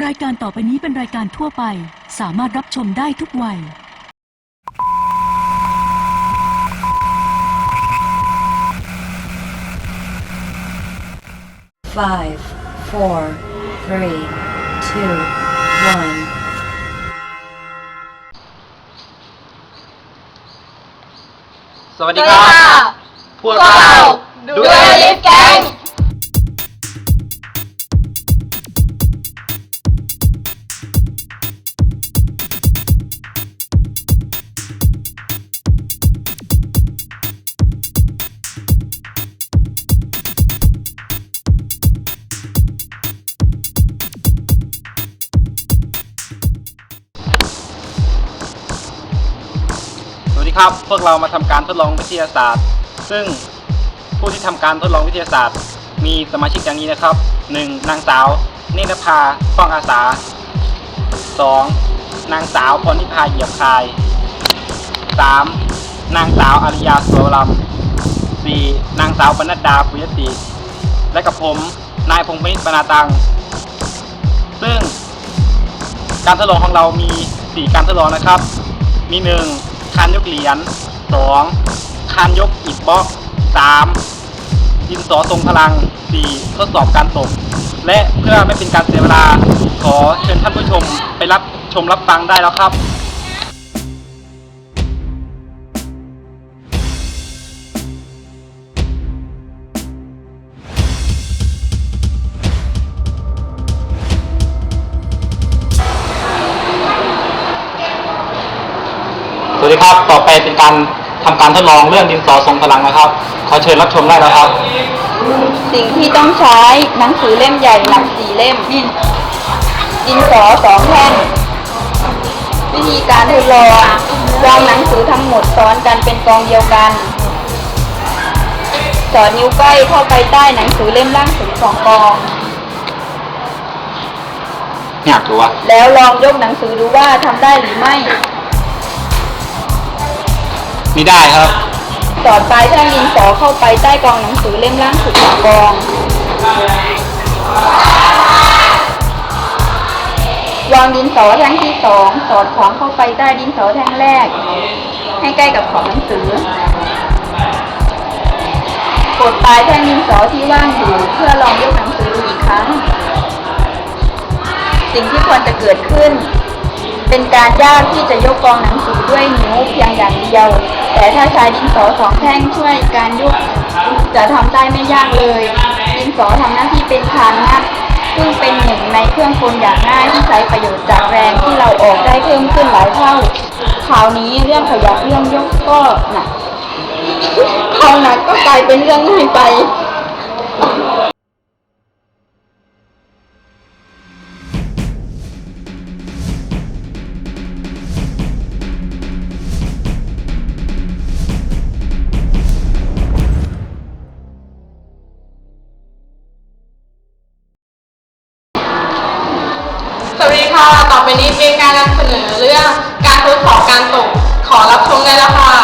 รายการต่อไปนี้เป็นรายการทั่วไป สามารถรับชมได้ทุกวัย Five, four, three, two, one. สวัสดีครับ พวกเราดูเอลิฟแกง ครับ พวกเรามาทำการทดลองวิทยาศาสตร์ ซึ่งผู้ที่ทำการทดลองวิทยาศาสตร์ มีสมาชิกอย่างนี้นะครับ 1. นางสาวเนตรภาป้องอาสา 2. นางสาวพรนิพาเหยียบคาย 3. นางสาวอาริยาสวรำ 4. นางสาวปนัดดาปุยติ และกับผม นายพงษ์พิษฐ์บรรณาตัง ซึ่งการทดลองของเรามี 4 การทดลองนะครับ มี 1. คานยกเหรียญ 2. คานยกอิฐบล็อก 3. ดินสอทรงพลัง 4. ทดสอบการตก และเพื่อไม่เป็นการเสียเวลา ขอเชิญท่านผู้ชมไปรับชมรับฟังได้แล้วครับ ครับ ต่อไปเป็นการทำการทดลองเรื่องดินสอทรงพลังนะครับ ขอเชิญรับชมได้แล้วครับ สิ่งที่ต้องใช้หนังสือเล่มใหญ่หนักสี่เล่ม ดินสอสองแท่งวิธีการทดลองวางหนังสือทั้งหมดซ้อนกันเป็นกองเดียวกัน สอดนิ้วก้อยเข้าไปใต้หนังสือเล่มล่างสุดของกองอยากรู้ว่าแล้วลองยกหนังสือดูว่าทำได้หรือไม่ นี่ได้ครับสอดปลายแท่งดินสอเข้าไปใต้กองหนังสือเล่มล่างสุดของกอง วางดินสอแท่งที่สองสอดขวางเข้าไปใต้ดินสอแท่งแรก ให้ใกล้กับขอบหนังสือกดปลายแท่งดินสอที่ว่างอยู่เพื่อลองยกหนังสือดูอีกครั้ง สิ่งที่ควรจะเกิดขึ้น เป็นการยากที่จะยกกองหนังสือด้วยนิ้วเพียงอย่างเดียว แต่ถ้าใช้ดินสอสองแท่งช่วยการยกจะทำได้ไม่ยากเลย ดินสอทำหน้าที่เป็นคานงัดซึ่งเป็นหนึ่งในเครื่องกลอย่างง่ายที่ใช้ประโยชน์จากแรงที่เราออกได้เพิ่มขึ้นหลายเท่า คราวนี้เรื่องขยับเรื่องยกก็หนักคราวหนักก็กลายเป็นเรื่องง่ายไป ต่อไปนี้เป็นการนำเสนอเรื่องการทดสอบการตก ขอรับชมได้แล้วค่ะ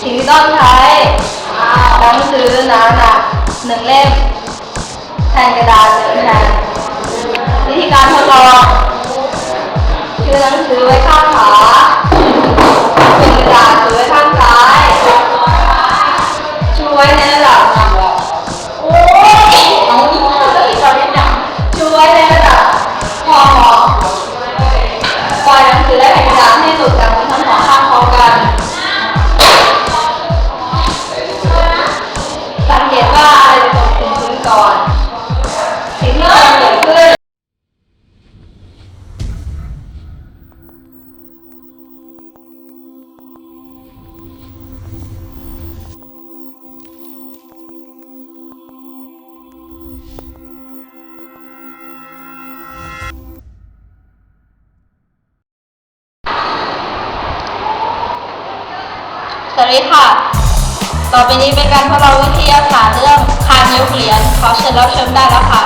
สิ่งที่ต้องใช้หนังสือหนาหนักหนึ่งเล่มแผ่นกระดาษหนึ่งแผ่นวิธีการทดลองคือหนังสือไว้ข้างขวาเป็นกระดาษ สวัสดีค่ะ ต่อไปนี้เป็นการทดลองวิทยาศาสตร์เรื่องคานยกเหรียญขอเชิญรับชมได้แล้วค่ะ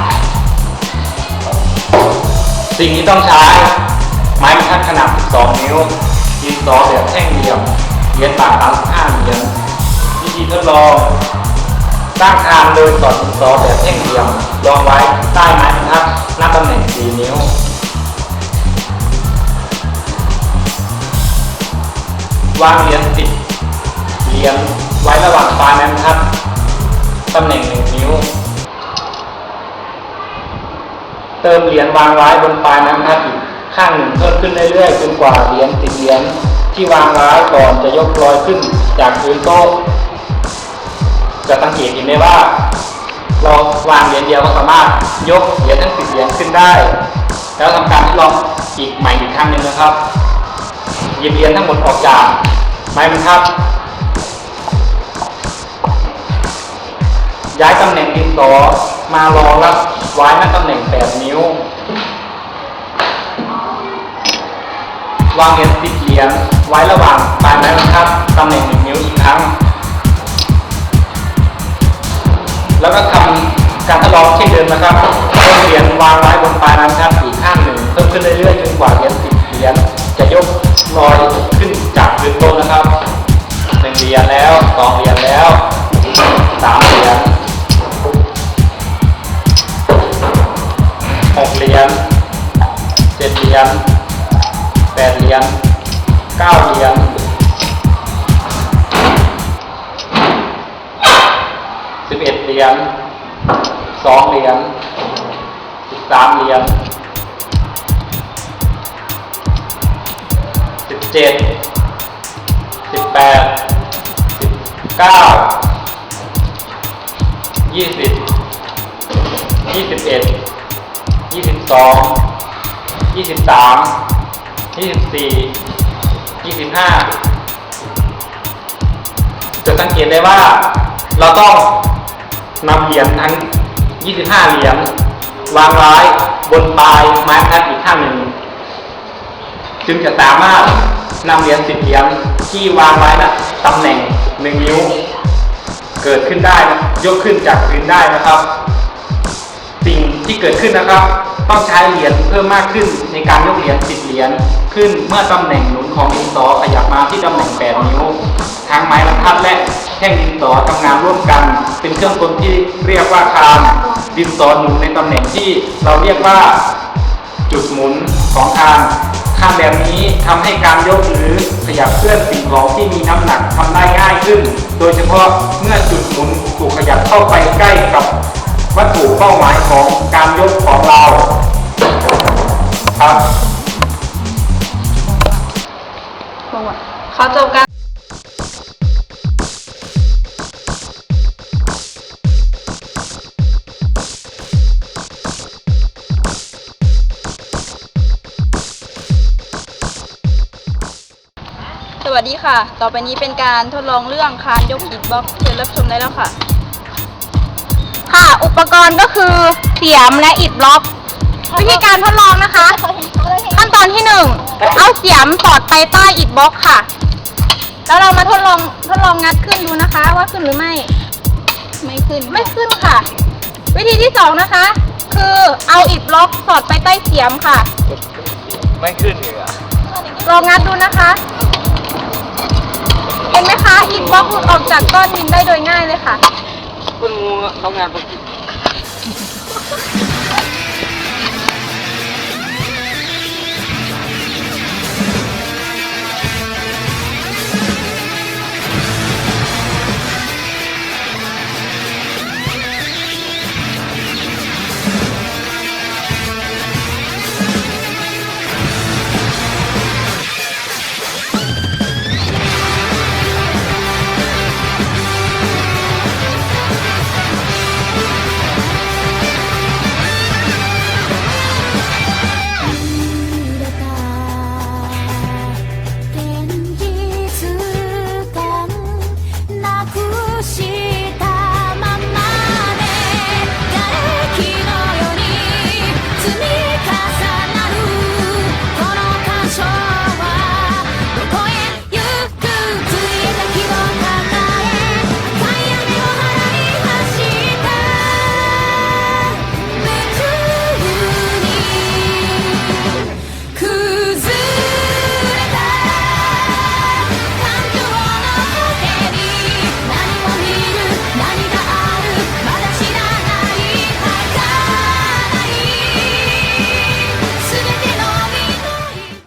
สิ่งที่ต้องใช้ ไม้บรรทัดขนาด 12 นิ้วดินสอแบบแท่งเหลี่ยมเหรียญบาท35เหรียญวิธีทดลองสร้างคานโดยสอดดินสอแบบแท่งเหลี่ยมรองไว้ใต้ไม้บรรทัดนับำแหน่ง 4 นิ้ววางเหรียญสิบ เหรียญไว้ระหว่างปลายไม้บรรทัดตำแหน่ง1นิ้ว เติมเหรียญวางไว้บนปลายไม้บรรทัดอีกข้างหนึ่งเพิ่มขึ้นเรื่อยๆจนกว่าเหรียญสิบเหรียญที่วางไว้ก่อนจะยกลอยขึ้นจากพื้นโต๊ะจะสังเกตเห็นได้ว่า เราวางเหรียญเดียวก็สามารถยกเหรียญทั้งสิบเหรียญขึ้นได้ แล้วทำการทดลองอีกใหม่อีกครั้งหนึ่งนะครับหยิบเหรียญทั้งหมดออกจากไม้บรรทัด ย้ายตำแหน่งดินสอมารองรับไว้ณตำแหน่ง 8 นิ้ว วางเหรียญสิบเหรียญไว้ระหว่างปลายไม้บรรทัดตำแหน่ง 1 นิ้วอีกครั้ง แล้วก็ทำการทดลองเช่นเดิมนะครับเพิ่มเหรียญวางไว้บนปลายน้ำครับอีกข้างหนึ่งเพิ่มขึ้นเรื่อยๆจนกว่าเหรียญสิบเหรียญจะยกลอยขึ้นจากพื้นโต๊ะนะครับหนึ่งเหรียญแล้วสองเหรียญแล้วสามเหรียญ หกเหรียญเจ็ดเหรียญแปดเหรียญเก้าเหรียญสิบเอ็ดเหรียญสองเหรียญสิบสามเหรียญสิบเจ็ดสิบแปดสิบเก้ายี่สิบยี่สิบเอ็ด ยี่สิบสองยี่สิบสามยี่สิบสี่ยี่สิบห้าจะสังเกตได้ว่าเราต้องนำเหรียญทั้ง 25 เหรียญวางไว้บนปลายไม้บรรทัดอีกข้างหนึ่ง จึงจะสามารถนำเหรียญ10เหรียญที่วางไว้นะตำแหน่ง1นิ้ว เกิดขึ้นได้นะยกขึ้นจากพื้นได้นะครับ ที่เกิดขึ้นนะครับ ต้องใช้เหรียญเพิ่มมากขึ้นในการยกเหรียญ10เหรียญขึ้นเมื่อตำแหน่งหนุนของดินสอขยับมาที่ตำแหน่ง 8 นิ้วทั้งไม้บรรทัดและแท่งดินสอทำงานร่วมกัน เป็นเครื่องกลที่เรียกว่าคานดินสอหมุนในตำแหน่งที่เราเรียกว่าจุดหมุนของคานคานแบบนี้ทำให้การยกหรือขยับเคลื่อนสิ่งของที่มีน้ำหนักทำได้ง่ายขึ้น โดยเฉพาะเมื่อจุดหมุนถูกขยับเข้าไปใกล้กับ วัตถุเป้าหมายของการยกของเราครับขอจบการสวัสดีค่ะ ต่อไปนี้เป็นการทดลองเรื่องคานยกหินบล็อกเชิญรับชมได้แล้วค่ะ ค่ะ อุปกรณ์ก็คือเสียมและอิฐบล็อก วิธีการทดลองนะคะ ขั้นตอนที่หนึ่งเอาเสียมสอดไปใต้อิฐบล็อกค่ะ แล้วเรามาทดลองทดลองงัดขึ้นดูนะคะ ว่าขึ้นหรือไม่ ไม่ขึ้น ไม่ขึ้นค่ะ วิธีที่สองนะคะ คือเอาอิฐบล็อกสอดไปใต้เสียมค่ะ ไม่ขึ้นเลยอะลองงัดดูนะคะ เห็นไหมคะอิฐบล็อกหลุดออกจากก้อนดินได้โดยง่ายเลยค่ะ คุณงูเขางานปกติ